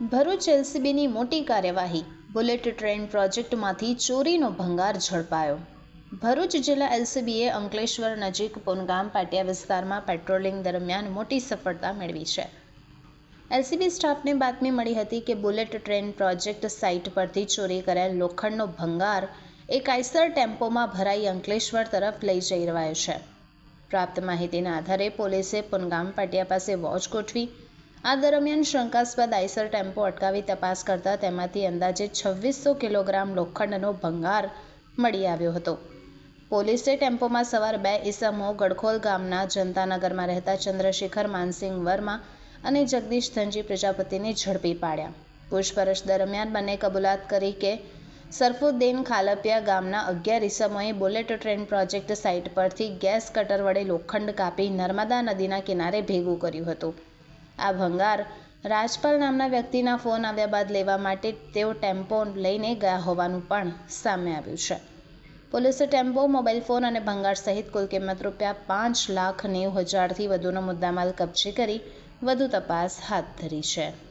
ભરૂચ એલસીબીની મોટી કાર્યવાહી. Bullet train પ્રોજેક્ટમાંથી ચોરીનો ભંગાર ઝડપાયો. ભરૂચ જિલ્લા એલસીબીએ અંકલેશ્વર નજીક પુનગામ પાટિયા વિસ્તારમાં પેટ્રોલિંગ દરમિયાન મોટી સફળતા મેળવી છે. એલસીબી સ્ટાફને બાતમી મળી હતી કે બુલેટ ટ્રેન પ્રોજેક્ટ સાઇટ પરથી ચોરી કરાયેલ લોખંડનો ભંગાર એ કાયસર ટેમ્પોમાં ભરાઈ અંકલેશ્વર તરફ લઈ જઈ રહ્યો છે. પ્રાપ્ત માહિતીના આધારે પોલીસે પુનગામ પાટિયા પાસે વોચ ગોઠવી આ દરમિયાન શંકાસ્પદ આઈસર ટેમ્પો અટકાવી તપાસ કરતા તેમાંથી અંદાજે છવ્વીસો કિલોગ્રામ લોખંડનો ભંગાર મળી આવ્યો હતો. પોલીસે ટેમ્પોમાં સવાર બે ઈસમો ગડખોલ ગામના જનતાનગરમાં રહેતા ચંદ્રશેખર માનસિંહ વર્મા અને જગદીશ ધનજી પ્રજાપતિને ઝડપી પાડ્યા. પૂછપરછ દરમિયાન બંને કબૂલાત કરી કે સરફુદ્દીન ખાલપિયા ગામના અગિયાર ઈસમોએ બુલેટ ટ્રેન પ્રોજેક્ટ સાઇટ પરથી ગેસ કટર વડે લોખંડ કાપી નર્મદા નદીના કિનારે ભેગું કર્યું હતું. આ ભંગાર રાજપાલ નામના વ્યક્તિના ફોન આવ્યા બાદ લેવા માટે તેઓ ટેમ્પો લઈને ગયા હોવાનું પણ સામે આવ્યું છે. પોલીસે ટેમ્પો, મોબાઈલ ફોન અને ભંગાર સહિત કુલ કિંમત રૂપિયા પાંચ લાખ નેવું હજારથી વધુનો મુદ્દામાલ કબજે કરી વધુ તપાસ હાથ ધરી છે.